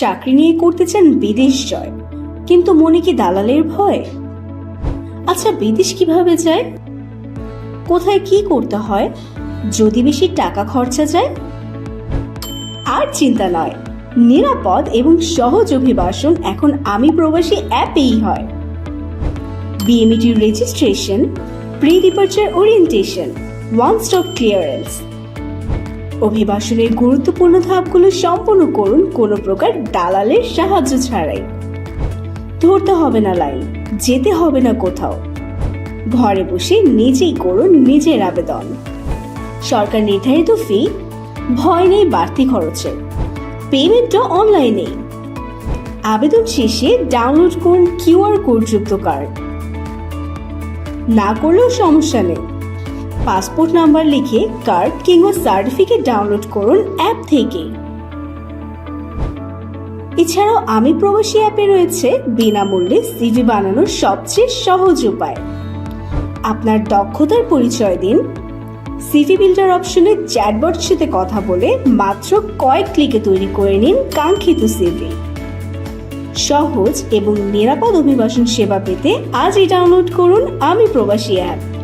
চাকরি নিয়ে করতে চান বিদেশ জয়। কিন্তু মনে কি দালালের ভয়? আচ্ছা বিদেশ কীভাবে যায়? কোথায় কি করতে হয়? যদি বেশি টাকা খরচা যায়? আর চিন্তা নয়, নিরাপদ এবং সহজ অভিবাসন এখন আমি প্রবাসী অ্যাপেই হয়। বিএমইটির registration pre departure orientation one stop clearance অভিবাসনের গুরুত্বপূর্ণ ধাপগুলো সম্পন্ন করুন কোনো প্রকার দালালের সাহায্য ছাড়াই। ধরতে হবে না লাইন, যেতে হবে না কোথাও। ঘরে বসে নিজেই করুন নিজের আবেদন। সরকার নির্ধারিত ফি ভয় নেই বাড়তি খরচে। পেমেন্টও অনলাইনেই আবেদন শেষে ডাউনলোড করুন কিউআর কোডযুক্ত কার্ড না করলেও সমস্যা নেই। পাসপোর্ট নাম্বার লিখে কার্ড কিংবা সার্টিফিকেট ডাউনলোড করুন অ্যাপ থেকে। এছাড়াও আমি প্রবাসী অ্যাপে রয়েছে বিনামূল্যে সিভি বানানোর সবচেয়ে সহজ উপায়। আপনার দক্ষতার পরিচয় দিন। সিভি বিল্ডার অপশনে চ্যাটবট সাথে কথা বলে মাত্র কয়েক ক্লিকে তৈরি করে নিন কাঙ্ক্ষিত সিভি। সহজ এবং নিরাপদ অভিবাসন সেবা পেতে আজই ডাউনলোড করুন আমি প্রবাসী অ্যাপ।